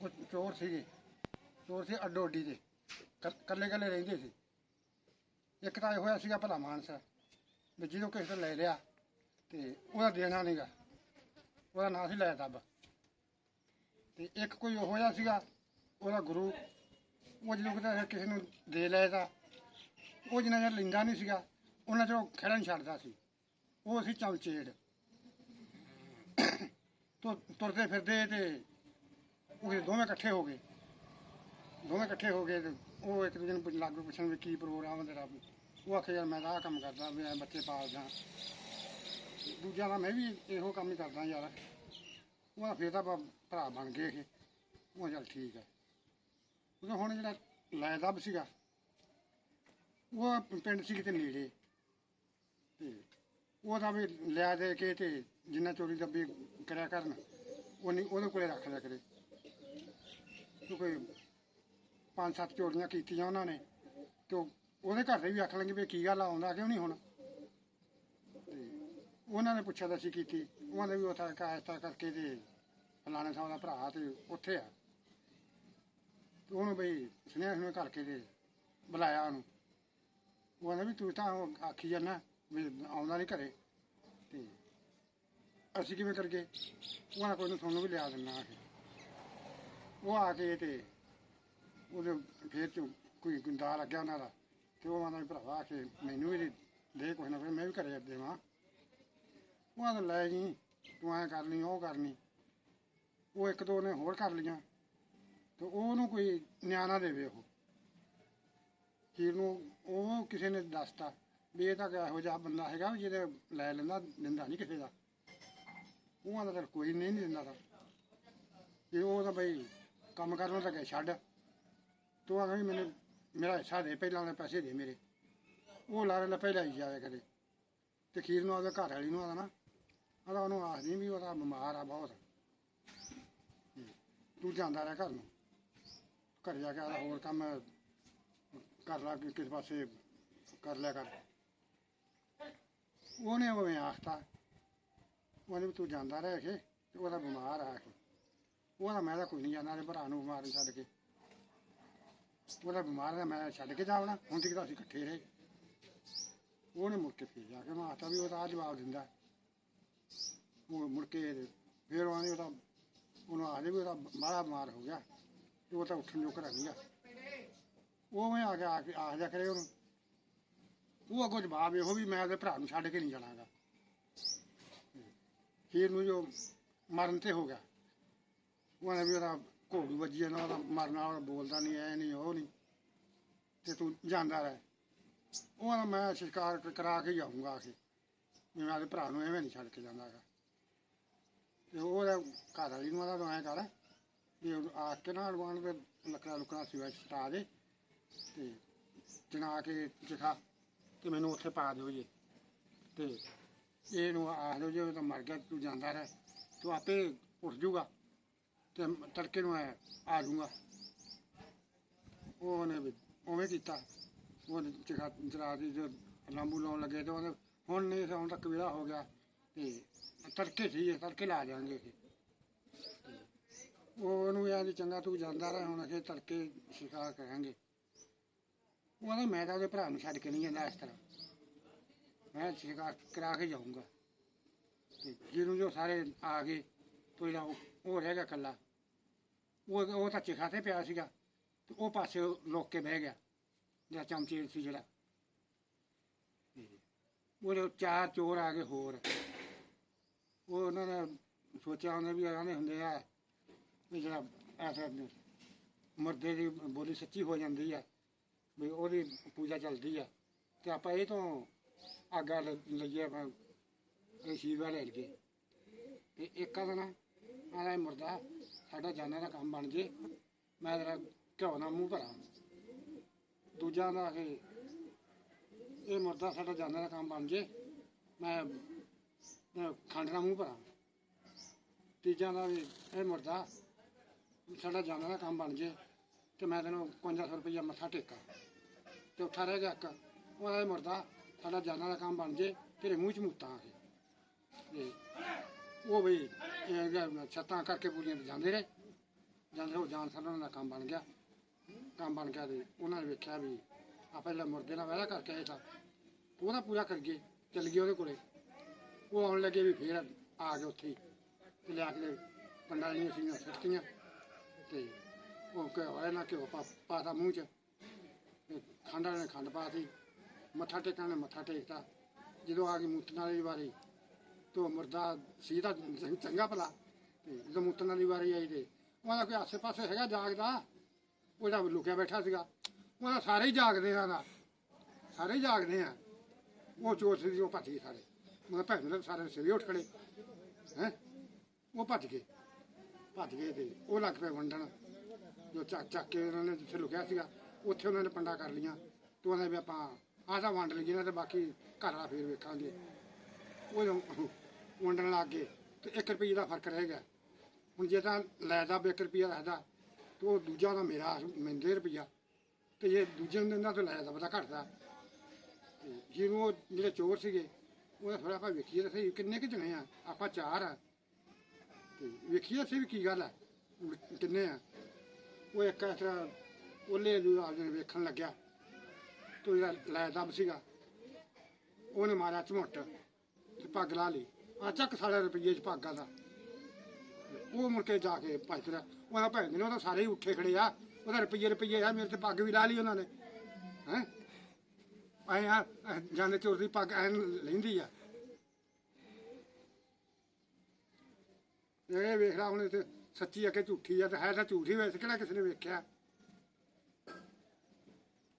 ਕੁਝ ਚੋਰ ਸੀਗੇ। ਚੋਰ ਸੀ ਅੱਡੋ ਅੱਡੀ ਦੇ। ਕੱਲੇ ਕੱਲੇ ਰਹਿੰਦੇ ਸੀ। ਇੱਕ ਤਾਂ ਇਹ ਹੋਇਆ ਸੀਗਾ ਭਲਾ ਮਾਨਸਾ। ਵੀ ਜਦੋਂ ਕਿਸੇ ਤੋਂ ਲੈ ਲਿਆ ਤੇ ਉਹਦਾ ਦੇਣਾ ਨਹੀਂਗਾ। ਉਹਦਾ ਨਾਂ ਸੀ ਲੈ ਦੱਬ ਤੇ ਇੱਕ ਕੋਈ ਉਹ ਹੋਇਆ ਸੀਗਾ, ਉਹਦਾ ਗੁਰੂ। ਉਹ ਜਦੋਂ ਕਿਤੇ ਕਿਸੇ ਨੂੰ ਦੇ ਲਏ ਤਾਂ। ਉਹ ਜਿੰਨਾ ਚਿਰ ਲਿੰਦਾ ਨਹੀਂ ਸੀਗਾ, ਉਹਨਾਂ ਚੋਂ ਖੇਡਣ ਛੱਡਦਾ ਸੀ। ਉਹ ਸੀ ਚਮਚੇੜ। ਤੋ ਤੁਰਦੇ ਫਿਰਦੇ ਤੇ ਉਹ ਦੋਵੇਂ ਇਕੱਠੇ ਹੋ ਗਏ। ਦੋਵੇਂ ਇਕੱਠੇ ਹੋ ਗਏ ਤੇ ਉਹ ਇੱਕ ਦੂਜੇ ਨੂੰ ਲਾਗੂ ਪੁੱਛਣ ਵੀ ਕੀ ਪ੍ਰੋਗਰਾਮ ਹੈ ਤੇਰਾ। ਉਹ ਆਖੇ, ਯਾਰ ਮੈਂ ਤਾਂ ਆਹ ਕੰਮ ਕਰਦਾ ਮੈਂ ਬੱਚੇ ਪਾਲਦਾ ਦੂਜਾ ਦਾ ਮੈਂ ਵੀ ਇਹੋ ਕੰਮ ਹੀ ਕਰਦਾ ਯਾਰ। ਉਹ ਫੇਰ ਤਾਂ ਭਰਾ ਬਣ ਗਏ ਇਹ। ਉਹ ਚੱਲ ਠੀਕ ਹੈ ਉਹ ਹੁਣ ਜਿਹੜਾ ਲੈਦਬ ਸੀਗਾ, ਉਹ ਪਿੰਡ ਸੀ ਕਿਤੇ ਨੇੜੇ। ਤੇ ਉਹਦਾ ਵੀ ਲਿਆ ਦੇ ਕੇ ਤੇ ਜਿੰਨਾ ਚੋਰੀ ਦੱਬੀ ਕਰਿਆ ਕਰਨ ਉਹ ਨਹੀਂ ਉਹਦੇ ਕੋਲੇ ਰੱਖ ਲਿਆ ਕਰੇ। ਕੋਈ ਪੰਜ ਸੱਤ ਚੋਰੀਆਂ ਕੀਤੀਆਂ ਉਹਨਾਂ ਨੇ ਤੇ ਉਹ- ਉਹਦੇ ਘਰ ਦੇ ਵੀ ਆਖ ਲੈਣਗੇ ਵੀ ਕੀ ਗੱਲ ਆ, ਆਉਂਦਾ ਕਿਉਂ ਨਹੀਂ ਹੁਣ? ਤੇ ਉਹਨਾਂ ਨੇ ਪੁੱਛਿਆ ਤਾਂ ਅਸੀਂ ਕੀਤੀ। ਉਹਨਾਂ ਨੇ ਵੀ ਉਹ ਕਾਇਸਤਾ ਕਰਕੇ ਤੇ ਫਲਾਣੇ ਸਾਹਿਬ ਦਾ ਭਰਾ ਤੇ ਉੱਥੇ ਆ। ਤੇ ਉਹਨੂੰ ਬਈ ਸੁਨੇਹਾ ਸੁਨੇਹਾ ਕਰਕੇ ਤੇ ਬੁਲਾਇਆ ਉਹਨੂੰ। ਉਹ ਕਹਿੰਦਾ ਵੀ ਤੂੰ ਤਾਂ ਉਹ ਆਖੀ ਜਾਂਦਾ ਵੀ ਆਉਂਦਾ ਨਹੀਂ ਘਰੇ। ਤੇ ਅਸੀਂ ਕਿਵੇਂ ਕਰਗੇ ਉਹਨਾਂ ਕੋਈ ਨੂੰ ਤੁਹਾਨੂੰ ਵੀ ਲਿਆ ਦਿੰਦਾ ਆ ਕੇ ਉਹ ਆ ਕੇ ਤੇ ਉਹਦੇ ਫੇਰ ਚ ਕੋਈ ਗੁੰਦਾ ਲੱਗਿਆ ਉਹਨਾਂ ਦਾ ਤੇ ਉਹ ਆਂਦਾ ਵੀ ਭਰਾਵਾ ਕਿ ਮੈਨੂੰ ਵੀ ਦੇ- ਕੁਛ ਨਾ ਫਿਰ ਮੈਂ ਵੀ ਘਰੇ ਦੇਵਾਂ ਉਹ ਆਂਦਾ ਲੈ ਜੀ, ਤੂੰ ਐ ਕਰਨੀ, ਉਹ ਕਰਨੀ। ਉਹ ਇੱਕ ਦੋ ਨੇ ਹੋਰ ਕਰ ਲਈਆਂ। ਤੇ ਉਹਨੂੰ ਕੋਈ ਨਿਆਣਾ ਦੇਵੇ ਉਹ। ਖੀਰ ਨੂੰ ਉਹ ਕਿਸੇ ਨੇ ਦੱਸਤਾ ਵੀ ਇਹ ਤਾਂ ਇਹੋ ਜਿਹਾ ਬੰਦਾ ਹੈਗਾ ਵੀ ਜਿਹਦੇ ਲੈ ਲੈਂਦਾ, ਦਿੰਦਾ ਨਹੀਂ ਕਿਸੇ ਦਾ। ਉਹ ਆਂਦਾ ਤਾਂ ਕੋਈ ਨਹੀਂ ਦਿੰਦਾ ਤਾਂ। ਤੇ ਉਹ ਤਾਂ ਬਈ ਕੰਮ ਕਰਨ ਲੱਗੇ ਛੱਡ। ਤੂੰ ਆਂਦਾ ਵੀ ਮੈਨੂੰ, ਮੇਰਾ ਹਿੱਸਾ ਦੇ, ਪਹਿਲਾਂ ਵਾਲੇ ਪੈਸੇ ਦੇ ਮੇਰੇ। ਉਹ ਲਾਰੇ ਲੈ ਪਹਿਲਾਂ ਹੀ ਜਾਇਆ ਕਰੇ ਤੇ ਖੀਰ ਨੂੰ ਆਪਦੇ ਘਰ ਵਾਲੀ ਨੂੰ ਆਦਾ ਨਾ ਆਦਾ ਉਹਨੂੰ ਆਖਦੀ ਵੀ ਉਹਦਾ ਬਿਮਾਰ ਆ ਬਹੁਤ। ਤੂੰ ਜਾਂਦਾ ਰਹਿ ਘਰ ਨੂੰ। ਘਰ ਜਾ ਕੇ ਆਦਾ ਹੋਰ ਕੰਮ ਕਰ ਲਾ, ਕਿ- ਕਿਸੇ ਪਾਸੇ ਕਰ ਲਿਆ ਕਰ। ਉਹਨੇ ਉਹ ਆਖਤਾ। ਉਹਨੇ ਵੀ ਤੂੰ ਜਾਂਦਾ ਰਹਿ ਕੇ ਉਹਦਾ ਬਿਮਾਰ ਆ ਕੇ। ਉਹਦਾ ਮੈਂ ਤਾਂ ਕੋਈ ਨਹੀਂ ਜਾਂਦਾ ਨੇ ਭਰਾ ਨੂੰ ਬਿਮਾਰ ਨੂੰ ਛੱਡ ਕੇ। ਉਹਦਾ ਬਿਮਾਰ ਦਾ ਮੈਂ ਛੱਡ ਕੇ ਜਾਵਣਾ ਹੁਣ ਤੱਕ ਤਾਂ ਅਸੀਂ ਇਕੱਠੇ ਰਹੇ। ਉਹਨੇ ਮੁੜ ਕੇ ਫਿਰ ਜਾ ਕੇ ਮੈਂ ਆਖਤਾ ਵੀ ਉਹਦਾ ਆਹ ਜਵਾਬ ਦਿੰਦਾ। ਉਹ ਮੁੜ ਕੇ ਫਿਰ ਉਹ ਉਹਦਾ, ਉਹਨੂੰ ਆਖਦੇ ਵੀ ਉਹਦਾ ਮਾੜਾ ਬਿਮਾਰ ਹੋ ਗਿਆ ਤੇ ਉਹ ਤਾਂ ਉੱਠਣ ਜੋਕਰ ਨਹੀਂਗਾ ਉਹ ਮੈਂ ਆ ਕੇ ਆ ਕੇ ਆਖ ਜਾ ਕਰੇ ਉਹਨੂੰ। ਉਹ ਅੱਗੋਂ ਜਵਾਬ ਇਹੋ ਵੀ ਮੈਂ ਉਹਦੇ ਭਰਾ ਨੂੰ ਛੱਡ ਕੇ ਨਹੀਂ ਜਾਣਾਗਾ। ਫਿਰ ਨੂੰ ਜੋ ਮਰਨ ਤੇ ਹੋ ਗਿਆ। ਉਹਨੇ ਵੀ ਉਹਦਾ ਘੋੜੂ ਵੱਜੀ ਜਾਂਦਾ, ਉਹਦਾ ਮਰਨਾ ਉਹ ਬੋਲਦਾ ਨਹੀਂ ਐ ਨਹੀਂ ਉਹ ਨਹੀਂ ਤੇ ਤੂੰ ਜਾਂਦਾ ਰਹਿ। ਉਹਦਾ ਮੈਂ ਸ਼ਿਕਾਰ ਕਰਾ ਕੇ ਜਾਊਂਗਾ ਆ ਕੇ ਵੀ ਮੈਂ ਆਪਣੇ ਭਰਾ ਨੂੰ ਐਵੇਂ ਨਹੀਂ ਛੱਡ ਕੇ ਜਾਂਦਾ ਹੈਗਾ। ਤੇ ਉਹਦਾ ਘਰ ਵਾਲੀ ਨੂੰ ਉਹਦਾ ਐਂ ਕਰ, ਵੀ ਉਹ ਆ ਕੇ ਨਾ ਅਡਵਾਨ ਦੇ ਲੱਕੜਾ ਲੁਕੜਾ ਸਿਵਾ ਸਟਾ ਦੇ, ਤੇ ਚਣਾ ਕੇ ਚਖਾ, ਤੇ ਮੈਨੂੰ ਉੱਥੇ ਪਾ ਦਿਓ ਜੀ। ਤੇ ਇਹਨੂੰ ਆਖ ਦਿਓ ਜੇ ਉਹ ਤਾਂ ਮਰ ਗਿਆ, ਤੂੰ ਜਾਂਦਾ ਰਹਿ। ਤੂੰ ਆਪੇ ਉੱਠ ਜੂਗਾ। ਤੇ ਤੜਕੇ ਨੂੰ ਆ ਆ ਜਾਊਗਾ। ਉਹਨੇ ਵੀ ਉਵੇਂ ਕੀਤਾ। ਉਹ ਚਖਾ ਚਰਾ ਦੀ ਜੋ ਲਾਂਬੂ ਲਾਉਣ ਲੱਗੇ ਤੇ ਉਹਨੇ ਹੁਣ ਨਹੀਂ ਹੁਣ ਤੱਕ ਵੇਲਾ ਹੋ ਗਿਆ ਤੇ ਤੜਕੇ ਸੀ ਇਹ, ਤੜਕੇ ਲਾ ਜਾਣਗੇ ਇਹ। ਉਹ ਉਹਨੂੰ ਇਹ ਆਂਦੀ ਚੰਗਾ ਤੂੰ ਜਾਂਦਾ ਰਹਿ ਹੁਣ ਅਸੀਂ ਤੜਕੇ ਸ਼ਿਕਾਰ ਕਰਾਂਗੇ। ਉਹ ਮੈਂ ਤਾਂ ਉਹਦੇ ਭਰਾ ਨੂੰ ਛੱਡ ਕੇ ਨਹੀਂ ਜਾਂਦਾ ਇਸ ਤਰ੍ਹਾਂ। ਮੈਂ ਸ਼ਿਕਾਰ ਕਰਾ ਕੇ ਜਾਊਂਗਾ। ਤੇ ਜਿਹਨੂੰ ਜੋ ਸਾਰੇ ਆ ਗਏ ਤੋ ਜਿਹੜਾ ਉਹ ਉਹ ਰਹਿ ਗਿਆ ਇਕੱਲਾ। ਉਹ ਉਹ ਤਾਂ ਚਿਖਾ ਤੇ ਪਿਆ ਸੀਗਾ, ਤੇ ਉਹ ਪਾਸੇ ਲੁੱਕ ਕੇ ਬਹਿ ਗਿਆ, ਜਿਹੜਾ ਚਮਚੇਰ ਸੀ ਜਿਹੜਾ। ਤੇ ਉਹਦੇ ਚਾਰ ਚੋਰ ਆ ਗਏ ਹੋਰ। ਉਹ ਉਹਨਾਂ ਨੇ ਸੋਚਿਆ ਹੁੰਦਾ ਵੀ ਆਂਦੇ ਹੁੰਦੇ ਆ, ਵੀ ਜਿਹੜਾ ਐਸਾ ਮਰਦੇ ਦੀ ਬੋਲੀ ਸੱਚੀ ਹੋ ਜਾਂਦੀ ਆ, ਵੀ ਉਹਦੀ ਪੂਜਾ ਚੱਲਦੀ ਆ। ਤੇ ਆਪਾਂ ਇਹ ਤੋਂ ਆਗਾ ਲਈਏ ਆਪਾਂ ਇਹ ਸ਼ੀਵਾ ਲੈ ਲਈਏ ਤੇ ਇੱਕ ਆ ਨਾ ਮੈਂ ਇਹ ਮੁਰਦਾ ਸਾਡਾ ਜਾਨਾਂ ਦਾ ਕੰਮ ਬਣ ਜੇ, ਮੈਂ ਤੇਰਾ ਘਿਓ ਨਾਲ ਮੂੰਹ ਭਰਾਂ। ਦੂਜਾ ਦਾ ਕਿ ਇਹ ਮੁਰਦਾ ਸਾਡਾ ਜਾਨਾਂ ਦਾ ਕੰਮ ਬਣ ਜੇ, ਮੈਂ ਮੈਂ ਖੰਡ ਨਾਲ ਮੂੰਹ ਭਰਾਂ। ਤੀਜਾ ਦਾ ਵੀ ਇਹ ਮੁਰਦਾ ਸਾਡਾ ਜਾਨਾਂ ਦਾ ਕੰਮ ਬਣ ਜੇ, ਤੇ ਮੈਂ ਤੈਨੂੰ 5500 ਰੁਪਈਆ ਮੱਥਾ ਟੇਕਾਂ। ਤੇ ਉੱਠਾ ਰਹਿ ਗਿਆ ਇੱਕ ਉਹਦਾ ਮੁਰਦਾ ਸਾਡਾ ਜਾਨਾਂ ਦਾ ਕੰਮ ਬਣ ਜੇ, ਤੇਰੇ ਮੂੰਹ ਚ ਮੂਤਾਂ ਆ ਕੇ। ਉਹ ਵੀ ਇਹ ਛੱਤਾਂ ਕਰਕੇ ਪੂਰੀਆਂ ਤੇ ਜਾਂਦੇ ਰਹੇ। ਜਾਂਦੇ ਹੋ ਜਾਣ ਸਾਰ ਉਹਨਾਂ ਦਾ ਕੰਮ ਬਣ ਗਿਆ। ਕੰਮ ਬਣ ਗਿਆ ਤੇ ਉਹਨਾਂ ਨੇ ਵੇਖਿਆ ਵੀ ਆ ਪਹਿਲਾਂ ਮੁਰਦੇ ਨਾਲ ਵਾਅਦਾ ਕਰਕੇ ਆਏ ਤਾਂ ਉਹਦਾ ਪੂਰਾ ਕਰ ਗਏ ਚੱਲ ਗਏ ਉਹਦੇ ਕੋਲੇ। ਉਹ ਆਉਣ ਲੱਗੇ ਵੀ ਫੇਰ ਆ ਗਏ ਉੱਥੇ। ਹੀ ਤੇ ਲਿਆ ਕੇ ਪੰਡਾਲੀਆਂ ਦੀਆਂ ਸੱਟੀਆਂ ਤੇ ਉਹ ਘਿਓ ਨਾ ਘਿਓ ਪਾ, ਪਾਤਾ ਮੂੰਹ 'ਚ। ਖੰਡ ਵਾਲੇ ਨੇ ਖੰਡ ਪਾਤੀ। ਮੱਥਾ ਟੇਕਣ ਨੇ ਮੱਥਾ ਟੇਕਤਾ। ਜਦੋਂ ਆ ਗਈ ਮੁੱਤਣ ਵਾਲੀ ਵਾਰੀ ਤੋ ਮੁਰਦਾ ਸੀ ਤਾਂ ਚੰ- ਚੰਗਾ ਭਲਾ। ਤੇ ਜਦੋਂ ਮੁੱਤਣ ਵਾਲੀ ਵਾਰੀ ਆਈ ਤੇ ਉਹਦਾ ਕੋਈ ਆਸੇ ਪਾਸੇ ਹੈਗਾ ਜਾਗਦਾ? ਉਹਦਾ ਲੁਕਿਆ ਬੈਠਾ ਸੀਗਾ ਉਹਦਾ ਸਾਰੇ ਹੀ ਜਾਗਦੇ ਆ ਨਾ ਸਾਰੇ ਹੀ ਜਾਗਦੇ ਆ। ਉਹ ਚੋਰ ਸੀ, ਉਹ ਭੱਜ ਗਏ ਸਾਰੇ। ਮੈਂ ਭੈਣ ਦੇ ਸਾਰੇ ਸਵੇਰੇ ਉੱਠ ਖੜੇ। ਹੈ? ਉਹ ਭੱਜ ਗਏ। ਭੱਜ ਗਏ ਤੇ ਉਹ ਲੱਗ ਪਏ ਵੰਡਣ। ਜੋ ਚੱਕ ਚੱਕ ਕੇ ਉਹਨਾਂ ਨੇ ਜਿੱਥੇ ਲੁਕਿਆ ਸੀਗਾ, ਉੱਥੇ ਉਹਨਾਂ ਨੇ ਪੰਡਾ ਕਰ ਲਈਆਂ। ਤੇ ਉਹਨਾਂ ਵੀ ਆਪਾਂ ਆਹ ਤਾਂ ਵੰਡ ਲਈਏ ਨਾ ਤੇ ਬਾਕੀ ਘਰ ਵਾਲਾ ਫੇਰ ਵੇਖਾਂਗੇ। ਉਹ ਜਦੋਂ ਵੰਡਣ ਲੱਗ ਗਏ ਤੇ 1 ਰੁਪਏ ਦਾ ਫ਼ਰਕ ਰਹਿ ਗਿਆ। ਹੁਣ ਜੇ ਤਾਂ ਲੈਦਾ 1 ਰੁਪਿਆ ਰਹਿਦਾ ਤੇ ਉਹ ਦੂਜਾ ਦਾ ਮੇਰਾ ਮਿੰਦੇ ਰੁਪਿਆ ਤੇ ਜੇ ਦੂਜੇ ਨੂੰ ਦਿੰਦਾ ਤਾਂ ਲੈਦਾ ਪਤਾ ਘਟਦਾ। ਤੇ ਜਿਹਨੂੰ ਉਹ ਜਿਹੜੇ ਚੋਰ ਸੀਗੇ ਉਹ ਥੋੜਾ ਆਪਾਂ ਵੇਖੀਏ ਤਾਂ ਸਹੀ ਕਿੰਨੇ ਕਿ ਜਣੇ ਆ, ਆਪਾਂ ਚਾਰ ਆ। ਤੇ ਵੇਖੀਏ ਅਸੀਂ ਵੀ ਕੀ ਗੱਲ ਆ ਕਿੰਨੇ ਆ। ਉਹ ਇੱਕ ਇਸ ਤਰ੍ਹਾਂ ਉਹਲੇ ਨੂੰ ਆਪਦੇ ਨੂੰ ਵੇਖਣ ਲੱਗਿਆ। ਤੇ ਉਹਦਾ ਲੈ ਦਬ ਸੀਗਾ। ਉਹਨੇ ਮਾਰਿਆ ਝਮੁੱਟ ਤੇ ਪੱਗ ਲਾ ਲਈ। ਆ ਚੱਕ ਸਾਡਾ ਰੁਪਈਏ ਚ ਪੱਗਾਂ ਦਾ। ਉਹ ਮੁੜ ਕੇ ਜਾ ਕੇ ਭੱਜ ਉਹਦਾ ਭੈਣ ਨੇ ਉਹਦਾ ਸਾਰੇ ਹੀ ਉੱਠੇ ਖੜੇ ਆ। ਉਹਦਾ ਰੁਪਈਏ ਰੁਪਈਏ ਆ, ਮੇਰੇ ਤੇ ਪੱਗ ਵੀ ਲਾ ਲਈ ਉਹਨਾਂ ਨੇ। ਹੈ? ਆਏ ਆ ਜਾਂਦੇ ਚੋਰ ਦੀ ਪੱਗ ਐਨ ਲੈਂਦੀ ਆ। ਇਹ ਵੇਖ ਲਾ ਹੁਣ ਤੇ ਸੱਚੀ ਆ ਕਿ ਝੂਠੀ ਆ, ਤੇ ਹੈ ਤਾਂ ਝੂਠੀ ਵੈਸੇ, ਕਿਹੜਾ ਕਿਸੇ ਨੇ ਵੇਖਿਆ?